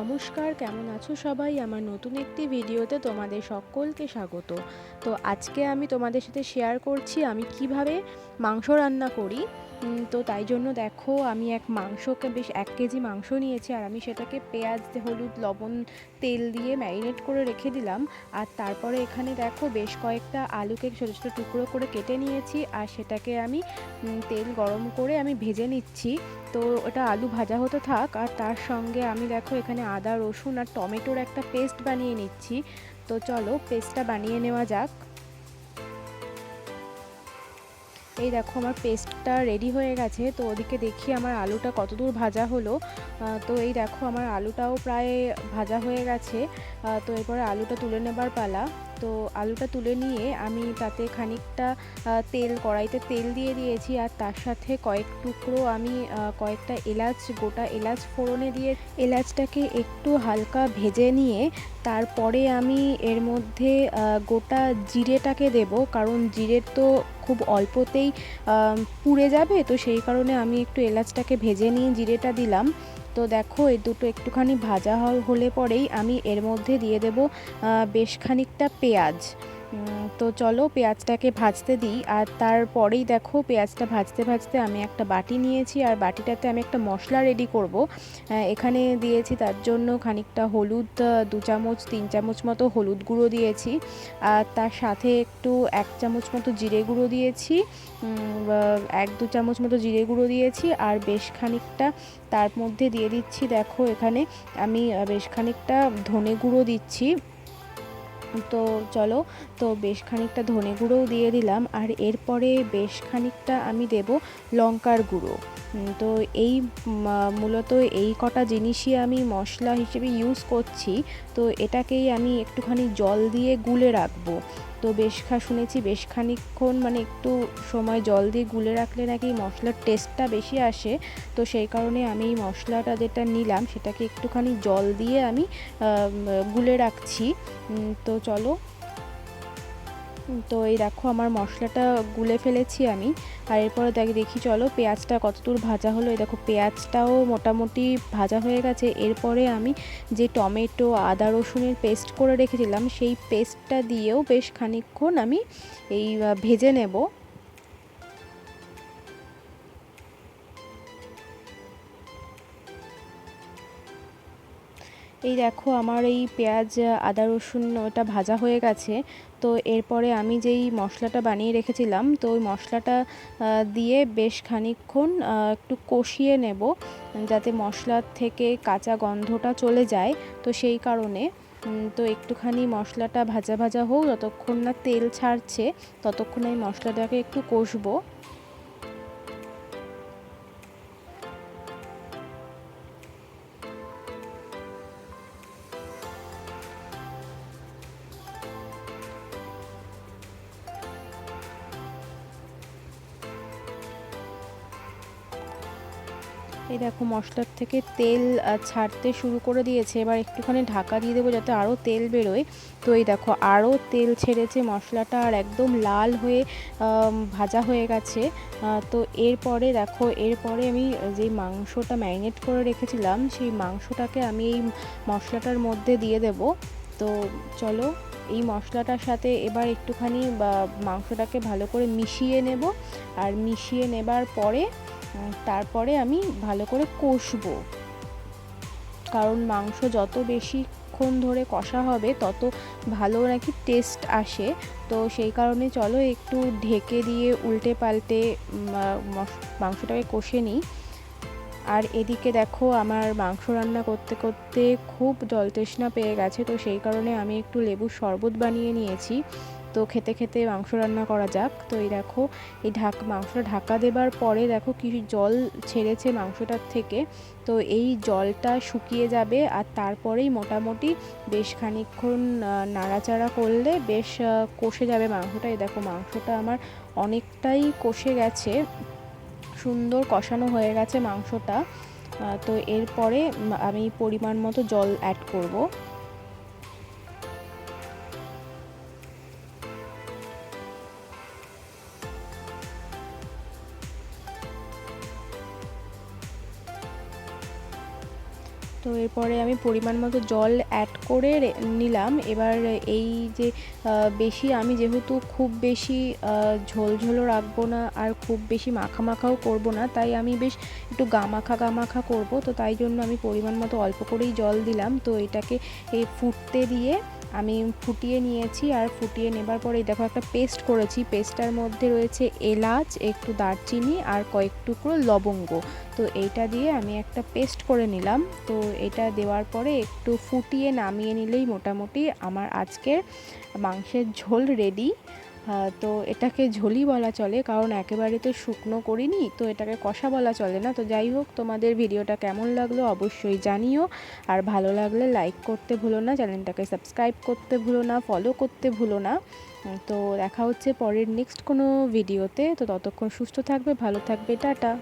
নমস্কার, কেমন আছো সবাই? আমার নতুন একটি ভিডিওতে তোমাদের সকলকে স্বাগত। তো আজকে আমি তোমাদের সাথে শেয়ার করছি আমি কীভাবে মাংস রান্না করি। তো তাই জন্য দেখো, আমি এক মাংসকে বেশ এক কেজি মাংস নিয়েছি, আর আমি সেটাকে পেঁয়াজ, হলুদ, লবণ, তেল দিয়ে ম্যারিনেট করে রেখে দিলাম। আর তারপরে এখানে দেখো, বেশ কয়েকটা আলুকে ছোটো ছোটো টুকরো করে কেটে নিয়েছি, আর সেটাকে আমি তেল গরম করে আমি ভেজে নিচ্ছি। তো ওটা আলু ভাজা হতে থাক, আর তার সঙ্গে আমি দেখো, এখানে আদা, রসুন আর টমেটোর একটা পেস্ট বানিয়ে নিচ্ছি। তো চলো, পেস্টটা বানিয়ে নেওয়া যাক। এই দেখো আমার পেস্টটা রেডি হয়ে গেছে। তো ওদিকে দেখি আমার আলুটা কতদূর ভাজা হলো। তো এই দেখো আমার আলুটাও প্রায় ভাজা হয়ে গেছে। তো এরপরে আলুটা তুলে নেবার পালা। তো আলুটা তুলে নিয়ে আমি তাতে খানিকটা তেল, কড়াইতে তেল দিয়ে দিয়েছি আর তার সাথে কয়েক টুকরো আমি কয়েকটা এলাচ, গোটা এলাচ ফোড়নে দিয়ে এলাচটাকে একটু হালকা ভেজে নিয়ে তারপরে আমি এর মধ্যে গোটা জিরেটাকে দেব। কারণ জিরে তো খুব অল্পতেই পুড়ে যাবে, তো সেই কারণে আমি একটু এলাচটাকে ভেজে নিয়ে জিরেটা দিলাম। তো দেখো, এই দুটো একটুখানি ভাজা হলে পরেই আমি এর মধ্যে দিয়ে দেব বেশ খানিকটা পেঁয়াজ। তো চলো পেঁয়াজটাকে ভাজতে দিই। আর তারপরেই দেখো পেঁয়াজটা ভাজতে ভাজতে আমি একটা বাটি নিয়েছি। আর বাটিটাতে আমি একটা মশলা রেডি করব। এখানে দিয়েছি তার জন্য খানিকটা হলুদ দু চামচ, তিন চামচ মতো হলুদ গুঁড়ো দিয়েছি। আর তার সাথে একটু এক চামচ মতো জিরে গুঁড়ো দিয়েছি। এক দু চামচ মতো জিরে গুঁড়ো দিয়েছি। আর বেশ খানিকটা তার মধ্যে দিয়ে দিচ্ছি। দেখো এখানে আমি বেশ খানিকটা ধনে গুঁড়ো দিচ্ছি। তো চলো, তো বেশ খানিকটা ধনে গুঁড়োও দিয়ে দিলাম আর এরপরে বেশ খানিকটা আমি দেব লঙ্কার গুঁড়ো। তো এই মূলত এই কটা জিনিসই আমি মশলা হিসেবে ইউজ করছি। তো এটাকেই আমি একটুখানি জল দিয়ে গুলে রাখব। তো বেশ খা, শুনেছি বেশ খানিকক্ষণ মানে একটু সময় জল দিয়ে গুলে রাখলে নাকি মশলার টেস্টটা বেশি আসে। তো সেই কারণে আমি এই মশলাটা যেটা নিলাম সেটাকে একটুখানি জল দিয়ে আমি গুলে রাখছি। তো চলো তো এই দেখো আমার মশলাটা গুলে ফেলেছি আমি। আর এরপর দেখ, দেখি চলো পেঁয়াজটা কতদূর ভাজা হলো। এই দেখো পেঁয়াজটাও মোটামুটি ভাজা হয়ে গেছে। এরপরে আমি যে টমেটো, আদা, রসুনের পেস্ট করে রেখেছিলাম, সেই পেস্টটা দিয়েও বেশ খানিকক্ষণ আমি এই ভেজে নেব। এই দেখো আমার এই পেঁয়াজ, আদা, রসুন ওটা ভাজা হয়ে গেছে। তো এরপরে আমি যেই মশলাটা বানিয়ে রেখেছিলাম, তো ওই মশলাটা দিয়ে বেশ খানিকক্ষণ একটু কষিয়ে নেব যাতে মশলার থেকে কাঁচা গন্ধটা চলে যায়। তো সেই কারণে তো একটুখানি মশলাটা ভাজা ভাজা হোক, যতক্ষণ না তেল ছাড়ছে, ততক্ষণ আমি মশলাটাকে একটু কষবো। এই দেখো মশলার থেকে তেল ছাড়তে শুরু করে দিয়েছে। এবার একটুখানি ঢাকা দিয়ে দেবো যাতে আরও তেল বেরোয়। তো এই দেখো আরও তেল ছেড়েছে মশলাটা আর একদম লাল হয়ে ভাজা হয়ে গেছে। তো এরপরে দেখো, এরপরে আমি যে মাংসটা ম্যারিনেট করে রেখেছিলাম, সেই মাংসটাকে আমি এই মশলাটার মধ্যে দিয়ে দেব। তো চলো এই মশলাটার সাথে এবার একটুখানি মাংসটাকে ভালো করে মিশিয়ে নেব। আর মিশিয়ে নেবার পরে তারপরে আমি ভালো করে কষবো। কারণ মাংস যত বেশিক্ষণ ধরে কষা হবে, তত ভালো নাকি টেস্ট আসে। তো সেই কারণে চলো একটু ঢেকে দিয়ে উল্টে পাল্টে মাংসটাকে কষে নিই। আর এদিকে দেখো আমার মাংস রান্না করতে করতে খুব জল তৃষ্ণা পেয়ে গেছে, তো সেই কারণে আমি একটু লেবুর শরবত বানিয়ে নিয়েছি। তো খেতে খেতে মাংস রান্না করা যাক। তো এই দেখো, এই ঢাক, মাংসটা ঢাকা দেবার পরে দেখো কি জল ছেড়েছে মাংসটার থেকে। তো এই জলটা শুকিয়ে যাবে আর তারপরেই মোটামুটি বেশ খানিকক্ষণ নাড়াচাড়া করলে বেশ কষে যাবে মাংসটা। এই দেখো মাংসটা আমার অনেকটাই কষে গেছে, সুন্দর কষানো হয়ে গেছে মাংসটা। তো এরপরে আমি পরিমাণ মতো জল অ্যাড করব। তো এরপরে আমি পরিমাণ মতো জল অ্যাড করে নিলাম। এবার এই যে বেশি আমি যেহেতু খুব বেশি ঝোলঝোলও ঝোল ঝোলও রাখব না আর খুব বেশি মাখা মাখাও করব না, তাই আমি বেশ একটু গামাখা গামাখা করব। তো তাই জন্য আমি পরিমাণ মতো অল্প করেই জল দিলাম। তো এটাকে এই ফুটতে দিয়ে আমি ফুটিয়ে নিয়েছি আর ফুটিয়ে নেবার পরে দেখো একটা পেস্ট করেছি। পেস্টটার মধ্যে রয়েছে এলাচ, একটু দারচিনি আর কয়েক টুকরো লবঙ্গ। তো এইটা দিয়ে আমি একটা পেস্ট করে নিলাম। তো এটা দেওয়ার পরে একটু ফুটিয়ে নামিয়ে নিলেই মোটামুটি আমার আজকের মাংসের ঝোল রেডি তো এটাকে ঝোলি বলা চলে, কারণ একেবারে তো শুকনো করিনি, তো এটাকে কষা বলা চলে না। তো যাই হোক, তোমাদের ভিডিওটা কেমন লাগল অবশ্যই জানিও, আর ভালো লাগলে লাইক করতে ভুলো না, চ্যানেলটাকে সাবস্ক্রাইব করতে ভুলো না ফলো করতে ভুলো না। তো দেখা হচ্ছে পরের নেক্সট কোনো ভিডিওতে তো ততক্ষণ সুস্থ থাকবে, ভালো থাকবে, টাটা।